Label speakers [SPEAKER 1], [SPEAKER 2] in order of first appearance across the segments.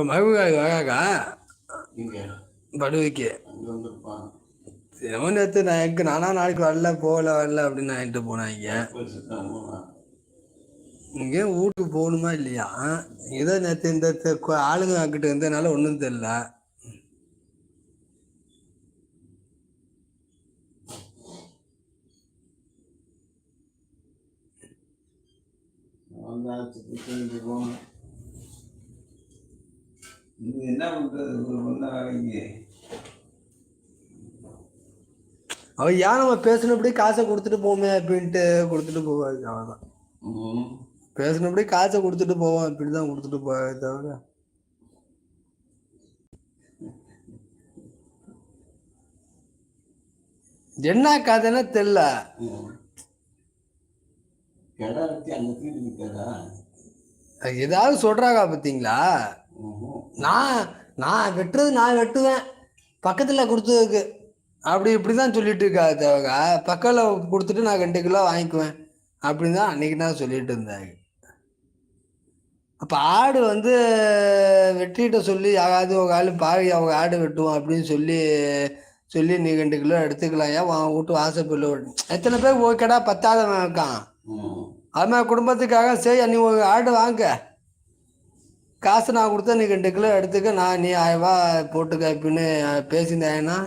[SPEAKER 1] இப்போ மகவுகாய் வகாக்கா
[SPEAKER 2] இங்கே
[SPEAKER 1] படுவைக்கு தினமும் நேற்று நான் எங்கே நானா நாளைக்கு வரல போகல வரல அப்படின்னு நான் போனாங்க
[SPEAKER 2] தான் போனான்
[SPEAKER 1] இங்கே வீட்டுக்கு போகணுமா இல்லையா? ஏதோ நேற்று இந்த ஆளுங்க அங்கிட்ட இருந்ததுனால ஒன்றும் தெரில
[SPEAKER 2] வந்தாச்சு நீ என்ன பண்ணுறது ஒரு ஒன்றா வேலைக்கு.
[SPEAKER 1] அவ ஏன் நம்ம பேசினபடி காசை கொடுத்துட்டு போமே அப்படின்ட்டு கொடுத்துட்டு போவாது அவ்வளோதான்
[SPEAKER 2] ம்
[SPEAKER 1] பேசினபடி காசை கொடுத்துட்டு போவோம் இப்படி தான் கொடுத்துட்டு போவாது தவிர. என்ன கதைன்னு
[SPEAKER 2] நிற்காதா
[SPEAKER 1] ஏதாவது சொல்றாங்க பார்த்தீங்களா நான் நான் வெட்டுறது நான் வெட்டுவேன். பக்கத்தில் கொடுத்ததுக்கு. அப்படி இப்படி தான் சொல்லிட்டு இருக்கா தேவகா. பக்கத்தில் கொடுத்துட்டு நான் ரெண்டு கிலோ வாங்கிக்குவேன். அப்படின்னு தான் அன்னைக்கு நான் சொல்லிட்டு இருந்தாங்க அப்போ ஆடு வந்து வெட்டிட்ட சொல்லி யாராவது ஒரு ஆள் பாவி அவங்க ஆடு வெட்டுவோம் அப்படின்னு சொல்லி சொல்லி நீ ரெண்டு கிலோ எடுத்துக்கலாம். ஏன் வீட்டு வாசப்பில் எத்தனை பேர் ஓகேடா பத்தாதவன் இருக்கான். அது மாதிரி குடும்பத்துக்காக சரி நீ ஒரு ஆடு வாங்க. காசு நான் கொடுத்தா நீ ரெண்டு கிலோ எடுத்துக்க நான் நீ ஆயிரரூபா போட்டுக்க அப்படின்னு பேசியிருந்தேன்னா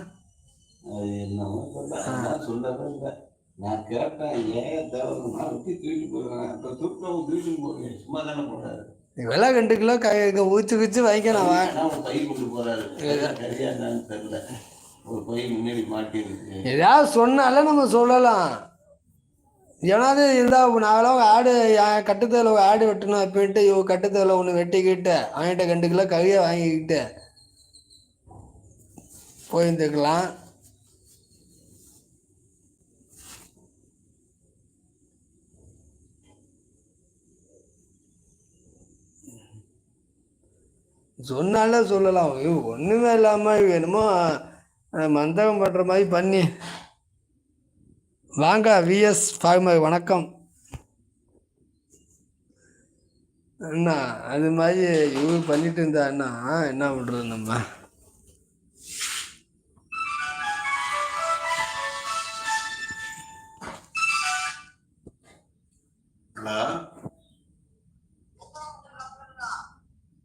[SPEAKER 2] நான் கேட்டேன் ஏன் தேவை நான் வெட்டி தூக்கிட்டு போயிடுவேன்? இப்போ தூக்கம் தூக்கிட்டு போவேன் சும்மா தானே போறாரு
[SPEAKER 1] இவெல்லாம் ரெண்டு கிலோ கை ஊற்றி வச்சு வாங்கிக்க நான்
[SPEAKER 2] பை கொண்டு போறாரு. சரியா என்னன்னு தெரியல. ஒரு பை முன்னாடி மாட்டி இருக்கு
[SPEAKER 1] எதாவது சொன்னால நம்ம சொல்லலாம். ஏன்னாவது இருந்தா நாங்களாம் ஆடு என் ஒரு ஆடு வெட்டணும் அப்படின்ட்டு இவ கட்டுத்தேல ஒன்று வெட்டிக்கிட்டு அவன்கிட்ட ரெண்டு கிலோ கறியை வாங்கிக்கிட்டு போயிருந்துக்கலாம் சொன்னாலே சொல்லலாம். ஐயோ ஒன்றுமே இல்லாமல் வேணுமோ என்னமோ மந்தகம் பண்ணுற மாதிரி பண்ணி வாங்க விஎஸ் ஃபார்மர் வணக்கம். அண்ணா அது மாதிரி இவர் பண்ணிட்டு இருந்தா அண்ணா என்ன பண்ணுறது நம்ம?
[SPEAKER 2] ஹலோ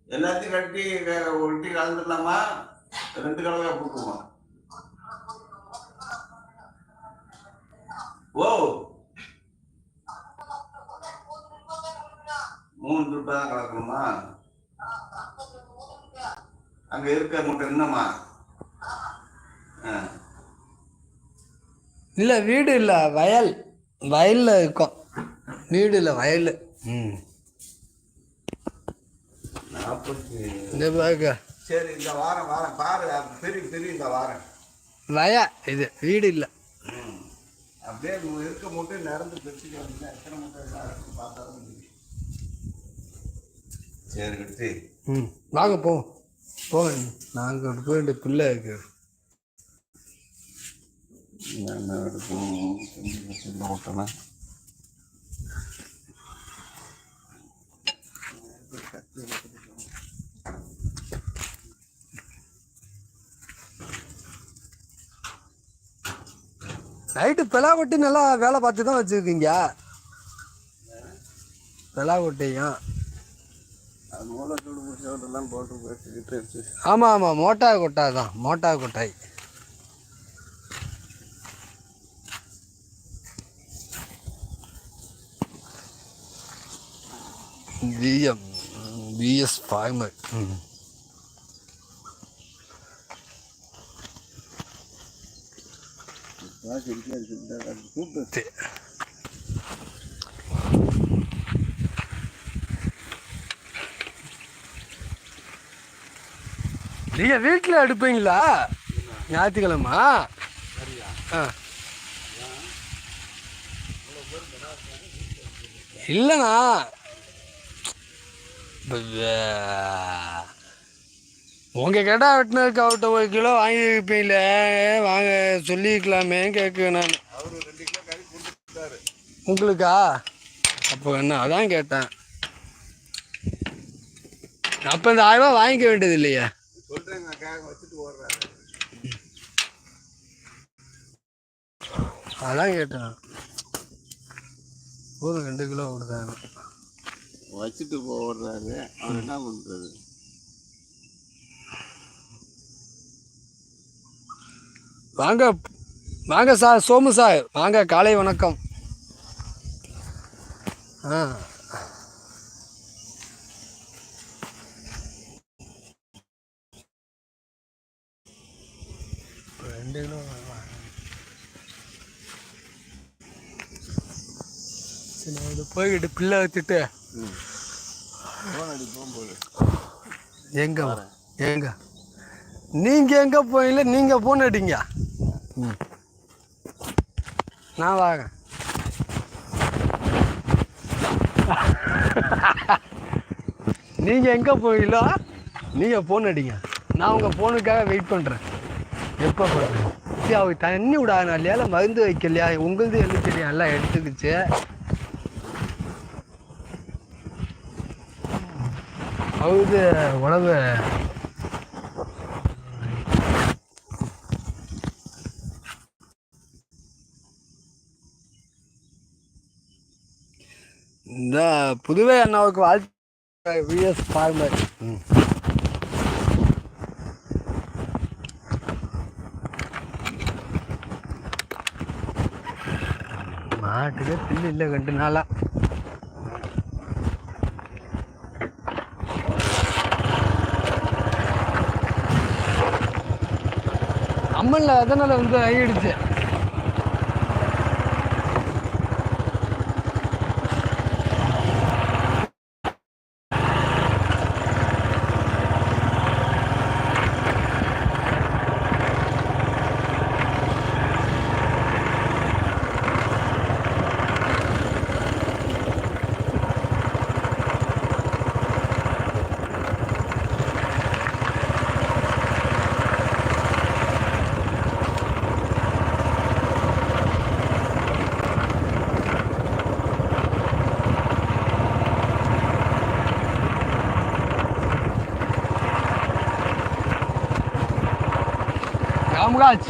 [SPEAKER 2] எல்லாத்தையும் கட்டி ஒட்டி கலந்துடலாமா ரெண்டு கலவையா போட்டுருமா ஓ மூணு துட்டா தான் கலக்கணுமா அங்க இருக்க மட்டும் என்னம்மா?
[SPEAKER 1] இல்லை வீடு இல்லை வயல். வயலில் இருக்கோம். வீடு இல்லை வயல்.
[SPEAKER 2] சரி இந்த வாரம் வாரம் பாரு தெரியும் தெரியும் இந்த வாரம்.
[SPEAKER 1] வய இது வீடு இல்லை.
[SPEAKER 2] அப்படியே இருக்க மூட்டை நடந்து பெருசுக்கு வந்தீங்கன்னா எத்தனை மூட்டை எல்லாம் இருக்கு பார்த்தா தான் தெரியும். சரி கட்டி.
[SPEAKER 1] ம் வாங்க போ. போங்க நாங்கள் போய் வேண்டிய பிள்ளை இருக்கு.
[SPEAKER 2] என்ன எடுக்கணும்? செஞ்சு ஓட்டலாம்
[SPEAKER 1] நைட்டு பிளா கொட்டி நல்லா வேலை பார்த்து தான் வச்சுருக்கீங்க. பிளா கொட்டையும்
[SPEAKER 2] போட்டு
[SPEAKER 1] ஆமாம் ஆமாம் மோட்டா கொட்டாய் தான் மோட்டா கொட்டாய் பிஎம் பிஎஸ் ஃபார்மர் ம்
[SPEAKER 2] கூப்பிட்டு
[SPEAKER 1] நீங்க வீட்டில் எடுப்பீங்களா ஞாயிற்றுக்கிழமை? ஆ. இல்லைண்ணா. உங்கள் வே- உங்க வெட்டினதுக்கு அவர்கிட்ட ஒரு கிலோ வாங்கி வைப்பீங்கள வாங்க சொல்லிக்கலாமே கேட்க நான். உங்களுக்கா? அப்போ என்ன அதான் கேட்டேன். அப்போ இந்த ஆயிரம் ரூபாய் வாங்கிக்க வேண்டியது இல்லையா?
[SPEAKER 2] வச்சுட்டு
[SPEAKER 1] அதான் கேட்டேன். போதும் ரெண்டு கிலோ கொடுத்தாங்க.
[SPEAKER 2] வச்சுட்டு போடுறாரு. அவர் என்ன பண்றது?
[SPEAKER 1] வாங்க வாங்க சார் சோமு சார். வாங்க காலை வணக்கம். ஆ. ரெண்டு கிலோ சரி இது போய்கிட்டு பிள்ளை வச்சுட்டு எங்க? எங்க? நீங்க எங்க போயில நீங்க போன் அடிங்க. நான் வாங்க நீங்கள் எங்கே போயிலோ நீங்கள் ஃபோன் அடிங்க. நான் உங்கள் ஃபோனுக்காக வெயிட் பண்ணுறேன் எப்போ பண்ணுறேன் சரி அவங்க தண்ணி விடாது இல்லையா மருந்து வைக்கலையா? உங்களுது எழுதி தெரியும் எல்லாம் எடுத்துக்கிச்சு. அவுது உழவு இந்த புதுவை அண்ணாவுக்கு வாழ்த்து விஎஸ் ஃபார்மர் ம் மாட்டுக்கு பில்லு இல்லை ரெண்டு நாளா அம்மன்ல அதனால வந்து ஆகிடுச்சு காமராஜ்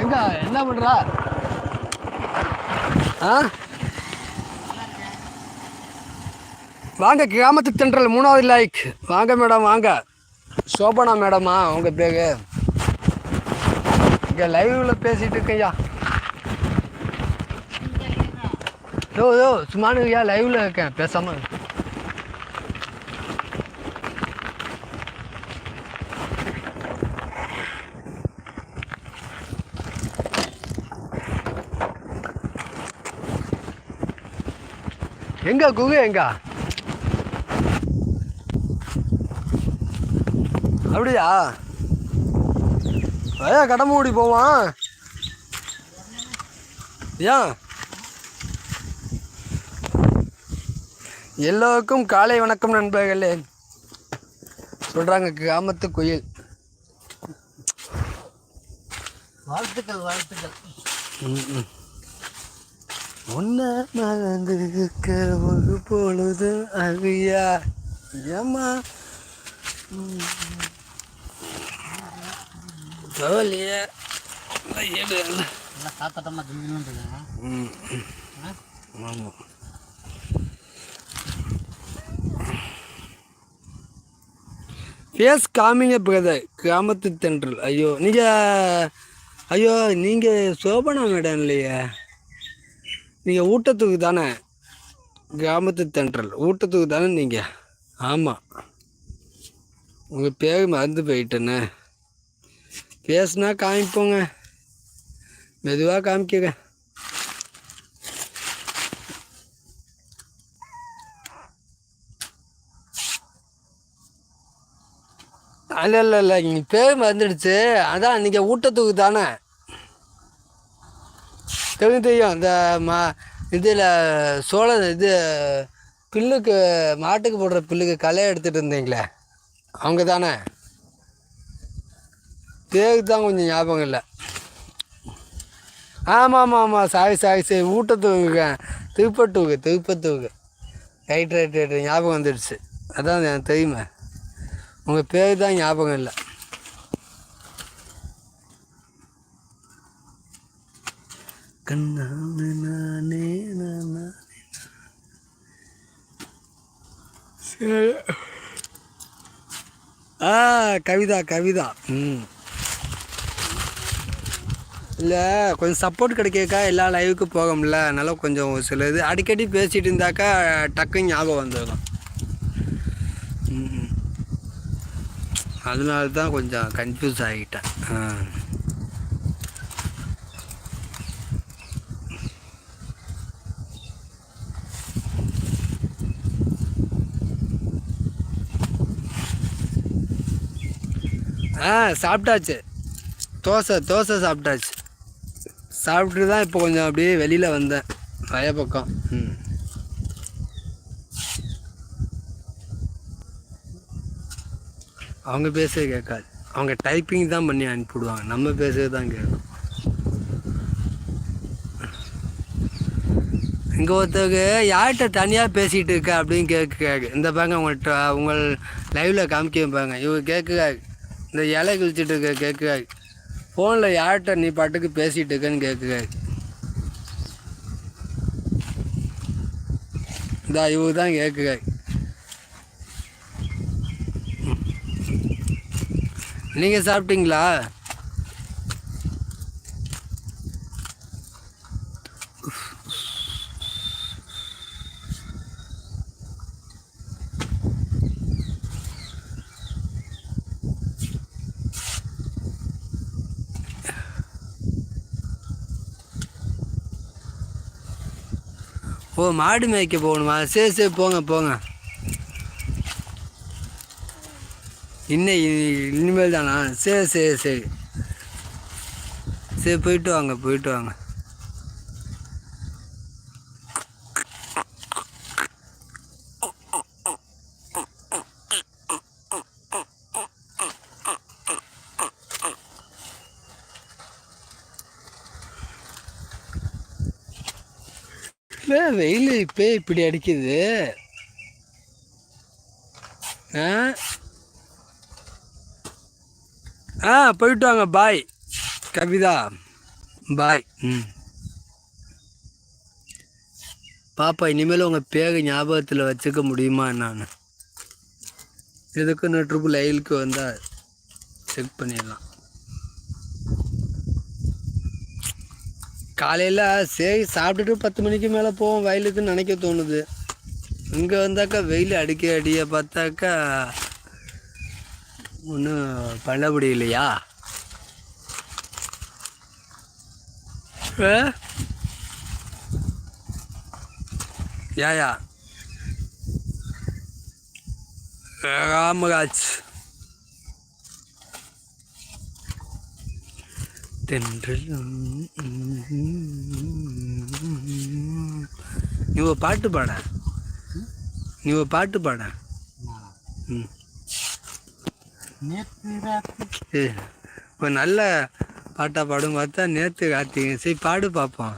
[SPEAKER 1] எங்க என்ன பண்ற? ஆ? வாங்க கிராமத்து தென்றல் மூணாவது லைக். வாங்க மேடம் வாங்க. சோபனா மேடமா உங்க பேரு? இங்க லைவ்ல பேசிட்டு இருக்கையா யோ யோ சும்மானுயா லைவ்ல இருக்கேன் பேசாம எங்க குகை எங்க? அப்படியா? ஐயா கடமை ஓடி போவான். ஏன்? எல்லோருக்கும் காலை வணக்கம் நண்பர்களே. சொல்றாங்க கிராமத்து குயில்.
[SPEAKER 3] வாழ்த்துக்கள் வாழ்த்துக்கள்.
[SPEAKER 1] ம்ம். உன்னை மறந்திருக்க ஒரு பொழுது அறியா ஏம்மா? பரவாயில்லையே ஏடு
[SPEAKER 3] நல்லா காத்தட்டமாக ஜில்லுன்னு
[SPEAKER 1] ம். ஆமாம் ஃபேஸ் காமிங்க பிரதர் கிராமத்து தென்றல். ஐயோ நீங்கள் ஐயோ நீங்கள் சோபனா மேடம் இல்லையே? நீங்கள் ஊட்டத்துக்கு தானே கிராமத்து தென்றல். ஊட்டத்துக்கு தானே நீங்கள் ஆமாம் உங்கள் பேர் மறந்து போயிட்டேன்னு பேசுனா காமிப்போங்க மெதுவாக காமிக்கங்க இல்லை இல்லை இல்லை நீங்கள் பேர் மறந்துடுச்சு. அதான் நீங்கள் ஊட்டத்துக்கு தானே. தெரியும் தெரியும் இந்த மா இதில் சோள இது பில்லுக்கு மாட்டுக்கு போடுற பில்லுக்கு களை எடுத்துகிட்டு இருந்தீங்களே அவங்க தானே பேருக்கு தான் கொஞ்சம் ஞாபகம் இல்லை. ஆமாம் ஆமாம் ஆமாம் சாய் சாய் சாய் ஊட்டத்துக்கு திருப்பத்தூக்கு திருப்பத்துவுக்கு ரைட் ரைட் ரைட் ஞாபகம் வந்துடுச்சு. அதான் எனக்கு தெரியுமே. உங்கள் பேர் தான் ஞாபகம் இல்லை. கண்ணான நானே சரி ஆ கவிதா கவிதா. ம். இல்லை கொஞ்சம் சப்போர்ட் கிடைக்கக்கா எல்லா லைவுக்கு போக முடில அதனால கொஞ்சம் ஒரு சில இது அடிக்கடி பேசிகிட்டு இருந்தாக்கா டக்கு ஞாபகம் வந்துடும் ம் அதனால தான் கொஞ்சம் கன்ஃபியூஸ் ஆகிட்டேன். ஆ சாப்பிட்டாச்சு. தோசை தோசை சாப்பிட்டாச்சு. சாப்பிட்டு தான் இப்போ கொஞ்சம் அப்படியே வெளியில் வந்தேன். வய பக்கம். ம். அவங்க பேசுறது கேட்காது. அவங்க டைப்பிங் தான் பண்ணி அனுப்பிவிடுவாங்க. நம்ம பேசுறது தான் கேட்கும். இங்கே ஒருத்தருக்கு யார்கிட்ட தனியாக பேசிகிட்டு இருக்க அப்படின்னு கேட்க இந்த பாங்க உங்கள்கிட்ட உங்கள் லைவில் காமிக்க பாருங்க இவங்க கேட்க இந்த இலை கிழிச்சிட்டு இருக்க கேட்குறாரு ஃபோனில் யார்கிட்ட நீ பாட்டுக்கு பேசிகிட்டு இருக்கேன்னு கேட்குறாரு இந்த இவங்க தான் கேட்குறாரு நீங்கள் சாப்பிட்டீங்களா? மாடு மேய்க்க போகணுமா? சரி சரி போங்க போங்க. இன்னும் இனிமேல் தானா சரி சரி சரி. சரி போயிட்டு வாங்க போயிட்டு வாங்க இல்லை வெயில் இப்போ இப்படி அடிக்குது. ஆ? ஆ போயிட்டு வாங்க. பாய். கவிதா. பாய். ம். பாப்பா இனிமேல் உங்கள் பேக ஞாபகத்தில் வச்சுக்க முடியுமா நான் எதுக்கு நான் ட்ரிபிள் ஐலுக்கு வந்தால் செக் பண்ணிடலாம். காலையில் சரி சாப்பிட்டுட்டு பத்து மணிக்கு மேலே போவோம் வயலுக்குன்னு நினைக்க தோணுது. இங்கே வந்தாக்கா வெயில் அடிக்க அடிய பார்த்தாக்கா ஒன்றும் பண்ண முடியலையா ஆ? யாயா ராமராஜ் நீ ஒரு பாட்டு பாட. நீ ஒரு பாட்டு பாட. ம். சரி இப்போ நல்ல பாட்டாக பாடும் பார்த்தா நேற்று கார்த்திகை சரி பாடு பார்ப்போம்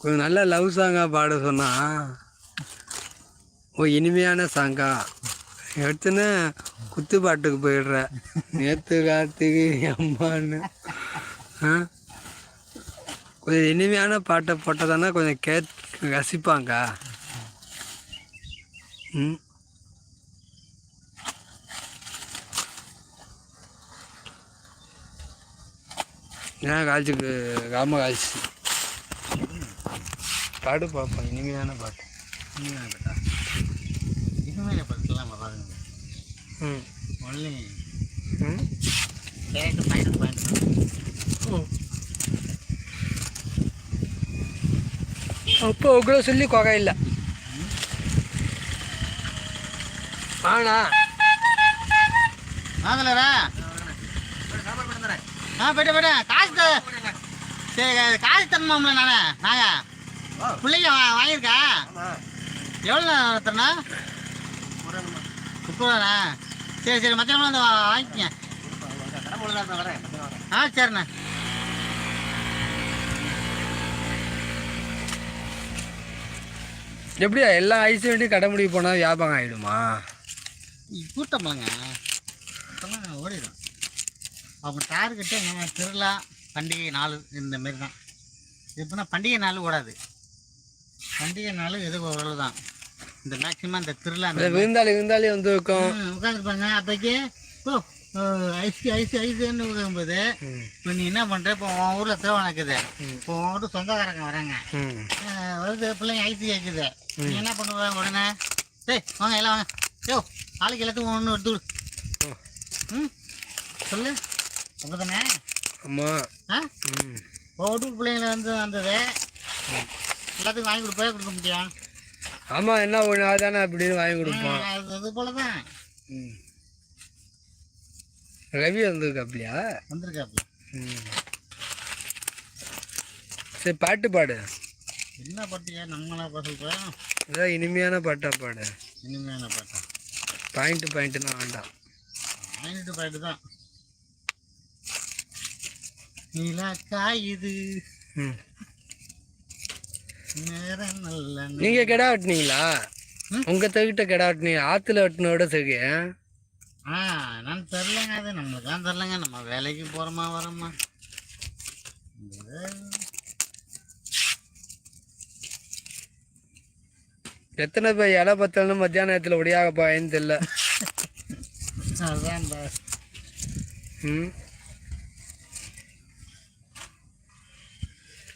[SPEAKER 1] கொஞ்சம் நல்ல லவ் சாங்காக பாட சொன்னால் ஓ இனிமையான சாங்காக எடுத்துன்னு குத்து பாட்டுக்கு போயிடுற. நேற்று கார்த்திகை அம்மான்னு. கொஞ்சம் இனிமையான பாட்டை போட்டதானா கொஞ்சம் கே ரசிப்பாங்க. ம். ஏன் காம காலேஜ் பாடு பார்ப்போம் இனிமையான பாட்டு.
[SPEAKER 3] இனிமையான பாட்டா. இனிமேல் படுத்தலாம் பாருங்க
[SPEAKER 1] ம்.
[SPEAKER 3] ஒன்லி
[SPEAKER 1] ம்.
[SPEAKER 3] கேரட் பாயிண்ட் பாயிண்ட்
[SPEAKER 1] அப்போ உங்களை சொல்லி கொகை இல்லை. ஆனா
[SPEAKER 3] வாங்கலரா ஆ போய்ட்டு போய்ட்டு. காசு த- சரி காசு தரணும்ல நானே? நாங்க பிள்ளைங்க வாங்கியிருக்கா? எவ்வளோ தரணா முப்பது ரூபாண்ணா சரி சரி மத்தியானம் வந்து வாங்கிக்கங்க. ஆ சரிண்ணே.
[SPEAKER 1] எப்படியா எல்லா ஐஸ் வேண்டியும் கடை முடிவு போனால் வியாபாரம் ஆகிடுமா
[SPEAKER 3] கூட்டம்லங்க கூட்டம்லாம் ஓடிடும் அவங்க டார்கெட்டு எங்க திருவிழா பண்டிகை நாள் இந்த மாரி தான் இப்போனா பண்டிகை நாள் ஓடாது. பண்டிகை நாள் எது ஓரளவு தான் இந்த மேக்ஸிமம் இந்த திருவிழா
[SPEAKER 1] விருந்தாளி விருந்தாளி வந்து வைக்கும்
[SPEAKER 3] உட்காந்துருப்பாங்க அப்போக்கி ஓ ஐஸ் ஐஸ்ன்னு உட்காரும்போது
[SPEAKER 1] ம்.
[SPEAKER 3] இப்போ நீ என்ன பண்ணுற இப்போ உன் ஊரில் திருவிழா நடக்குது. இப்போ உன் சொந்தக்காரங்க வராங்க. வருது பிள்ளைங்க ஐசி கேட்குது நீ என்ன பண்ணுவ உடனே? டேய் வாங்க எல்லாம் வாங்க. யோ ஆளுக்கு எல்லாத்துக்கும் ஒன்று எடுத்து. ம் சொல்லு. உங்க தானே?
[SPEAKER 1] ஆமாம்
[SPEAKER 3] ஆ?
[SPEAKER 1] ம்.
[SPEAKER 3] உன் வீட்டு பிள்ளைங்கள வந்து வந்தது. எல்லாத்துக்கும் வாங்கி கொடுப்பே கொடுக்க முடியும்.
[SPEAKER 1] ஆமாம் என்ன ஒன்று அதானே அப்படின்னு வாங்கி கொடுப்போம்
[SPEAKER 3] ம், அது போல தான்
[SPEAKER 1] ம். ரவி வந்திருக்கு அப்படியா
[SPEAKER 3] வந்திருக்காப்புல
[SPEAKER 1] ம். சரி பாட்டு பாடு.
[SPEAKER 3] என்ன பாட்டியா நம்மளா சொல்கிறேன்
[SPEAKER 1] அதான் இனிமையான பாட்டா பாடு.
[SPEAKER 3] இனிமையான பாட்டா?
[SPEAKER 1] பாயிண்ட் பாயிண்ட்னா வேண்டாம்.
[SPEAKER 3] வாங்கிட்டு பாட்டு தான். நிலா காயுது
[SPEAKER 1] ம். நீங்கள் கிடா வெட்டினீங்களா? உங்கள் தகிட்ட கிடா வெட்டினீங்க. ஆற்றுல வெட்டினோட சரி.
[SPEAKER 3] ஆ நான் தெரிலங்க அது நம்மளுக்கு தான் தெரிலங்க நம்ம வேலைக்கு போகிறோமா வரோமா?
[SPEAKER 1] எத்தனை பேர் இலை பத்தலன்னு மத்தியான நேரத்தில் ஒடியாக போயேன்னு தெரியல.
[SPEAKER 3] இந்த
[SPEAKER 1] ம்?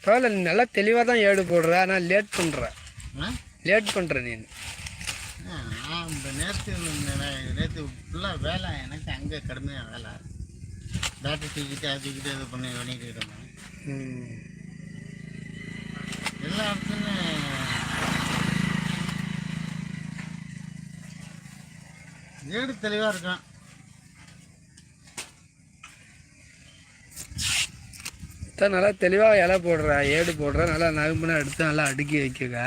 [SPEAKER 1] பரவாயில்ல நீ நல்லா தெளிவாக தான் ஏடு போடுற ஆனால் லேட் பண்ணுற
[SPEAKER 3] ஆ?
[SPEAKER 1] லேட் பண்ணுற நீ.
[SPEAKER 3] நேற்று நேற்று ஃபுல்லாக வேலை எனக்கு அங்கே கடுமையாக வேலை. பேட்டரி தூக்கிட்டு அது தூக்கிட்டு இது பண்ணி பண்ணிட்டு இருந்தேன்
[SPEAKER 1] ம்.
[SPEAKER 3] எல்லா இடத்துலையுமே ஏடு தெளிவாக இருக்கும்
[SPEAKER 1] தான் நல்லா தெளிவாக இலை போடுற ஏடு போடுற நல்லா நகம்புனா எடுத்து நல்லா அடுக்கி வைக்குங்க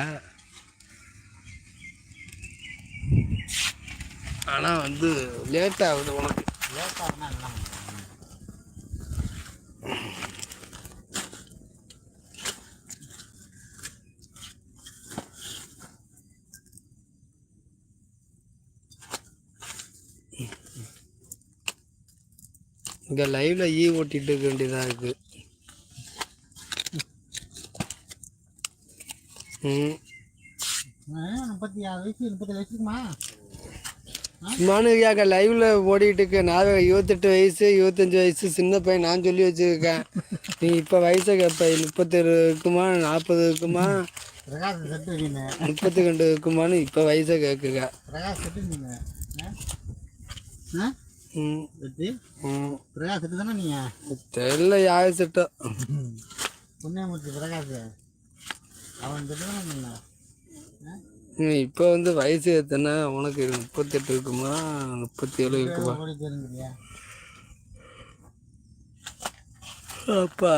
[SPEAKER 1] ஆனால் வந்து லேட் ஆகுது உனக்கு.
[SPEAKER 3] என்ன பண்ணுறது?
[SPEAKER 1] இங்கே லைவ்ல ஈ ஓட்டிட்டு இருக்க வேண்டியதாக இருக்கு.
[SPEAKER 3] முப்பத்தி ஆறு வயசு முப்பத்தேழு வயசுக்குமா?
[SPEAKER 1] மானுவியாக்க லைவ்ல ஓடிட்டு இருக்க நான் இருபத்தெட்டு வயசு இருபத்தஞ்சு வயசு சின்ன பையன் நான் சொல்லி வச்சிருக்கேன். நீ இப்போ வயசை கேட்ப முப்பத்தேழு இருக்குமா நாற்பது இருக்குமா? முப்பத்தி ரெண்டு இருக்குமான்னு இப்போ வயசை கேட்குங்க
[SPEAKER 3] பிரகாஷ் செட்டு தானே
[SPEAKER 1] தெரியல யாரு செட்டோ?
[SPEAKER 3] பிரகாஷ் அவன் செட்டு தானே நீங்க ஆ?
[SPEAKER 1] இப்போ வந்து வயசு எத்தனை? உனக்கு முப்பத்தெட்டு இருக்குமா? முப்பத்தி ஏழு இருக்குமா? அப்பா.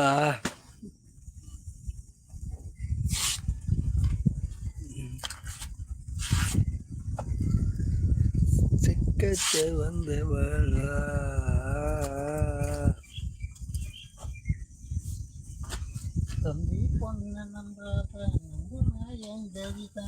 [SPEAKER 1] சிக்கத்தை வந்து
[SPEAKER 3] தம்பி பொண்ணு நம்பாத தேவிதா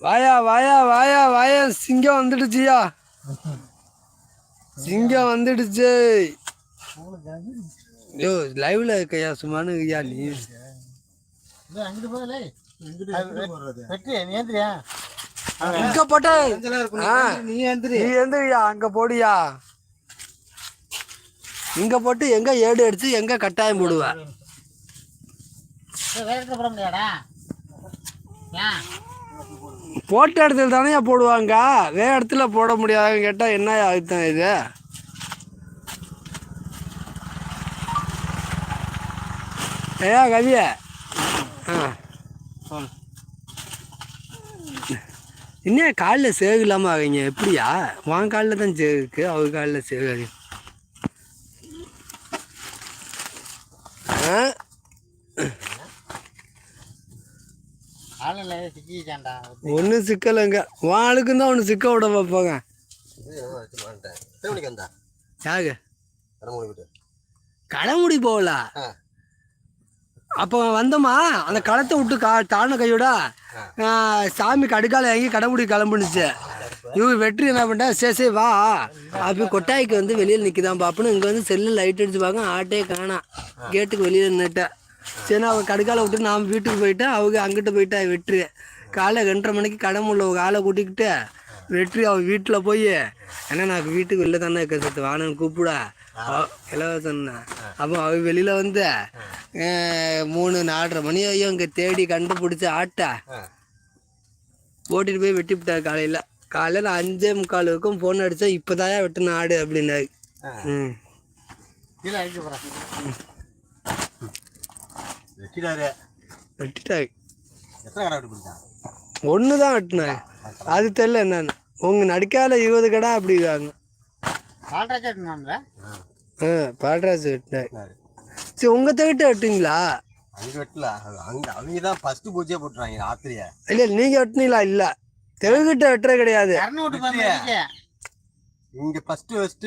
[SPEAKER 1] வாயா வாயா வாயா வாயா சிங்கம் வந்துடுச்சியா சிங்கம் வந்துடுச்சு. ஐயோ லைவ்ல இருக்கையா சும்மானு ஐயா நீ?
[SPEAKER 3] அங்கிட்டு போகலே. வெற்றி நீ ஏந்திரியா?
[SPEAKER 1] இங்க போட்ட. ஆ,
[SPEAKER 3] நீ
[SPEAKER 1] எந்திரியா அங்க போடியா? இங்க போட்டு எங்க ஏடு அடிச்சு எங்க கட்டாயம் போடுவ? போட்ட இடத்துல தானே போடுவாங்க? வேற இடத்துல போட முடியாதுன்னு கேட்டா என்ன அர்த்தம் இது? ஏயா கவிய? ஆ.
[SPEAKER 3] சொல்
[SPEAKER 1] இன்னும் காலில் சேகு இல்லாமல் ஆகுங்க எப்படியா? உன் காலில் தான் சேகு இருக்கு அவர் காலில் சேகு ஆகுது. ஆ?
[SPEAKER 3] காலையில் சிக்கி சிக்கிச்சாண்டா
[SPEAKER 1] ஒன்றும் சிக்கலைங்க வாளுக்கும் தான் ஒன்று சிக்க விட பார்ப்பாங்க
[SPEAKER 2] திருமணிக்கு வந்தா?
[SPEAKER 1] யாரு
[SPEAKER 2] கடமுடி
[SPEAKER 1] போகல. அப்போ வந்தோமா அந்த களத்தை விட்டு கா தாழ்ன கையோட சாமி கடுக்கால இறங்கி கடைமுடி கிளம்புனுச்சு. இவங்க வெற்றி என்ன பண்ணிட்டா சரி சரி வா. அப்படி கொட்டாய்க்கு வந்து வெளியில் நிற்கிதான் பாப்புன்னு இங்கே வந்து செல்லில் லைட் அடிச்சு பார்க்க ஆட்டே காணாம் கேட்டுக்கு வெளியில் நின்றுட்டேன் சரி அவள் கடுக்கால விட்டு நான் வீட்டுக்கு போயிட்டேன் அவங்க அங்கிட்டு போயிட்டா வெற்றி. காலை ரெண்டரை மணிக்கு கடமுள்ள ஒரு ஆளை கூட்டிக்கிட்டு வெற்றி அவள் வீட்டில் போய் ஏன்னா நான் வீட்டுக்கு வெளில தானே இருக்க சத்து வானன்னு கூப்பிட. இலவசம் அப்போ அவ வெளியில் வந்து மூணு நாலரை மணி ஆகியும் இங்கே தேடி கண்டுபிடிச்சி ஆட்ட ஓட்டிட்டு போய் வெட்டிவிட்டார் காலையில். காலையில் அஞ்சே முக்கால் வரைக்கும் ஃபோன் அடித்தா இப்போ தான் வெட்டின ஆடு அப்படின்னாரு. ம். வெட்டிட்டாரு. ஒன்று தான் வெட்டினாரு. அது தெரியல என்னன்னு. உங்கள் நடிக்காத இருபது கடை அப்படி ஆ. பாட்ராஜ் வெட்டினாரு சரி உங்கள் தகிட்ட வெட்டிங்களா
[SPEAKER 2] அங்க வெட்டல. அங்க அவங்க தான் ஃபர்ஸ்ட் பூஜையே போட்டுறாங்க ராத்திரியே
[SPEAKER 1] இல்லை நீங்கள் வெட்டினீங்களா? இல்லை. தெலுங்கிட்ட வெட்டுற கிடையாது.
[SPEAKER 2] இங்க ஃபர்ஸ்ட் ஃபர்ஸ்ட்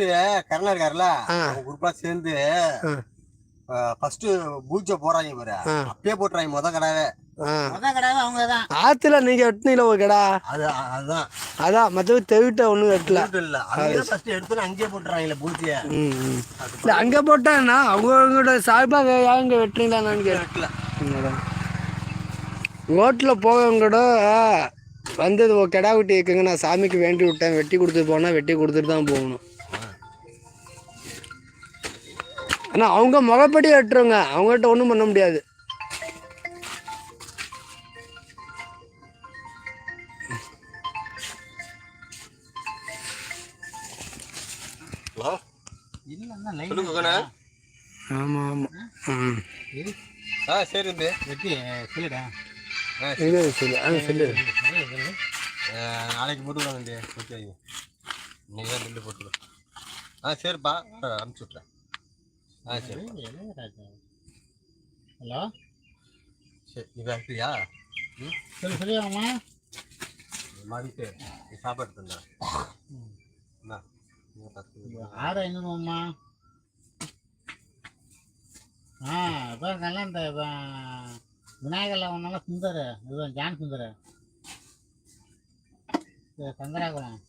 [SPEAKER 2] கருணா இருக்காருல்ல
[SPEAKER 1] ஆ.
[SPEAKER 2] அவங்க குரூப்பா சேர்ந்து
[SPEAKER 1] ஆ.
[SPEAKER 2] ஃபர்ஸ்ட் பூஜை போறாங்க பாரு. அப்பயே போட்டுறாங்க முத கடாவே.
[SPEAKER 1] ஆ.
[SPEAKER 3] முத கடாவே அவங்க தான்
[SPEAKER 1] ஆற்றுல நீங்கள் வெட்டினீங்களா ஒரு கடை?
[SPEAKER 2] அது அதுதான்
[SPEAKER 1] அதான். மற்றபடி தெவிட்ட ஒன்றும் வெட்டல
[SPEAKER 2] வீட்டு இல்ல. எடுத்து அங்கேயே போட்டுறாங்கல்ல பூஜையை
[SPEAKER 1] இல்லை அங்கே போட்டான்னா அவங்களோட சார்பாக யாருங்க வெட்டுறீங்களான்னு கேட்டேன்.
[SPEAKER 2] வெட்டல.
[SPEAKER 1] ரோட்டில் போகவங்கூட வந்தது ஒரு கிடா வெட்டி இருக்குங்க. நான் சாமிக்கு வேண்டி விட்டேன். வெட்டி கொடுத்துட்டு போனால் வெட்டி கொடுத்துட்டு தான் போகணும். ஆனால் அவங்க முகப்படி வெட்டுறவங்க அவங்ககிட்ட ஒன்றும் பண்ண முடியாது.
[SPEAKER 2] நாளைக்கு போட்டுக்கலாம் இன்னைக்கு தான் பில்லு போட்டுக்கலாம் ஆ சரிப்பா. அனுப்பிச்சி விட்றேன்
[SPEAKER 3] ஹலோ?
[SPEAKER 2] சரி இது ஆக்டியா ம்?
[SPEAKER 3] சொல்லு சொல்லியாமா
[SPEAKER 2] மாறிட்டு நீ சாப்பாடு தந்தேன் என்ன இங்க பத்து
[SPEAKER 3] ஆறு ஐநூறுவாம்மா ஆ இப்போ நல்லா இந்த விநாயகரில் ஒன்றால சுந்தர். இதுதான் ஜான் சுந்தர். சங்கராகுளம்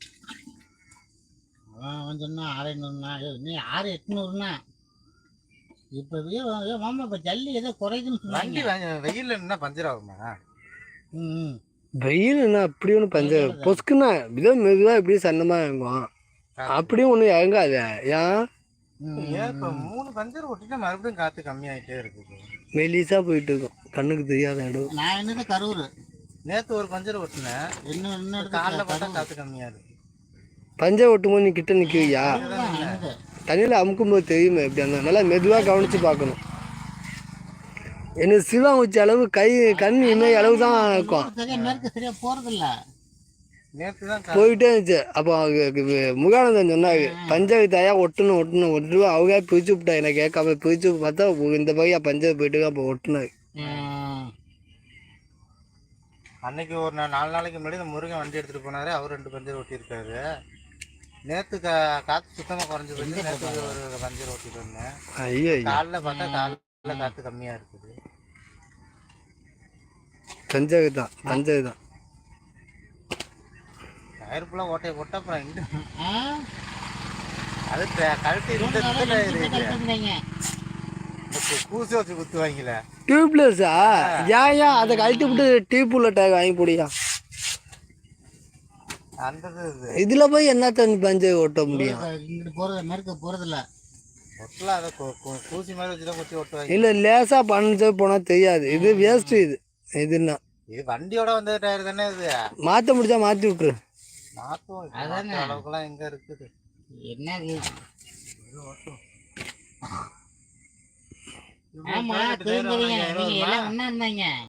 [SPEAKER 3] அவன் சொன்னான் ஆறு ஏய், நீ ஆறு எட்நூறுண்ணா இப்போ மாமா இப்போ ஜல்லி ஏதோ குறையுதுன்னு
[SPEAKER 4] வண்டி வெயில்ல என்ன பஞ்சர் ஆகுமா
[SPEAKER 3] ம்.
[SPEAKER 1] வெயில் என்ன அப்படி ஒன்றும் பஞ்ச பொசுக்குன்னா இதோ மெதுவாக இப்படி சன்னமாக இறங்கும். அப்படியும் ஒன்றும் இறங்காது. ஏன்?
[SPEAKER 4] இப்ப மூணு பஞ்சர் ஓட்டிட்டு மறுபடியும் காத்து கம்மியாயிட்டே இருக்குது
[SPEAKER 1] மெலிசாக போயிட்டு இருக்கும். கண்ணுக்கு தெரியாத இடம்.
[SPEAKER 3] நான் என்னது கரூர்?
[SPEAKER 4] நேத்து ஒரு பஞ்சர் ஓட்டினேன்.
[SPEAKER 3] இன்னும் இன்னும்
[SPEAKER 4] காலைல பார்த்தா காத்து கம்மியா இருக்கு.
[SPEAKER 1] பஞ்சை ஒட்டும்போது நீ கிட்ட நிற்கிறியா தண்ணியில் அமுக்கும்போது தெரியுமே எப்படி அந்த நல்லா மெதுவாக கவனித்து பார்க்கணும். எனக்கு சிவா வச்ச அளவு கை கண் இமை அளவு தான் இருக்கும். போயிட்டே இருந்துச்சு. அப்போ முகானந்தன் சொன்னாங்க பஞ்சாயத்தாயா ஒட்டணும் ஒட்டணும் ஒட்டுருவா அவங்க பிரிச்சு விட்டா எனக்கு கேட்காம பிரிச்சு பார்த்தா இந்த பையா பஞ்சாயத்து போயிட்டு அப்போ ஒட்டுனாரு.
[SPEAKER 4] அன்னைக்கு ஒரு நாலு நாளைக்கு முன்னாடி இந்த முருகன் வண்டி எடுத்துட்டு போனாரு. அவர் ரெண்டு பஞ்சர் ஒட்டியிருக்காரு. நேத்து கா- காத்து சுத்தமா குறைஞ்சு நேத்து ஒரு பஞ்சர் ஓட்டிட்டு வந்தேன்.
[SPEAKER 1] ஐயோ
[SPEAKER 4] காலைல பார்த்தா காலைல காத்து கம்மியா இருக்குது.
[SPEAKER 1] பஞ்சாயத்து தான் பஞ்சாயத்து தான்.
[SPEAKER 4] டயர் ஃபுல்லா ஓட்டைய போட்டா அப்புறம் இங்க
[SPEAKER 3] ஆ?
[SPEAKER 4] அது கழட்டி இந்த கு- கூசி வச்சு குத்துவாங்களே
[SPEAKER 1] டியூப்லெஸ்ஸா ஏன் ஏன் அதை கழட்டி விட்டு டியூப் உள்ள டேக் வாங்கி போடியா இதுல போய் என்ன தண்ணி பஞ்சாயத்து ஓட்ட முடியும்?
[SPEAKER 3] போறது மேற்கு போறதில்ல.
[SPEAKER 4] கூசி மாதிரி வச்சு தான் குத்தி ஒட்டுவாங்க
[SPEAKER 1] இல்லை லேசாக பஞ்சு போனால் தெரியாது. இது வேஸ்ட்டு இது. இதுன்னா.
[SPEAKER 4] இது வண்டியோட வந்த டயர் தானே இது?
[SPEAKER 1] மாற்ற முடிஞ்சா மாற்றி விட்ரு
[SPEAKER 4] நாத்தும்
[SPEAKER 3] அதானே.
[SPEAKER 4] அளவுக்குலாம் எங்க இருக்குது?
[SPEAKER 3] என்ன இது? ஆமா தெரிஞ்சவங்க எல்லாம் ஒண்ணா இருந்தாங்க.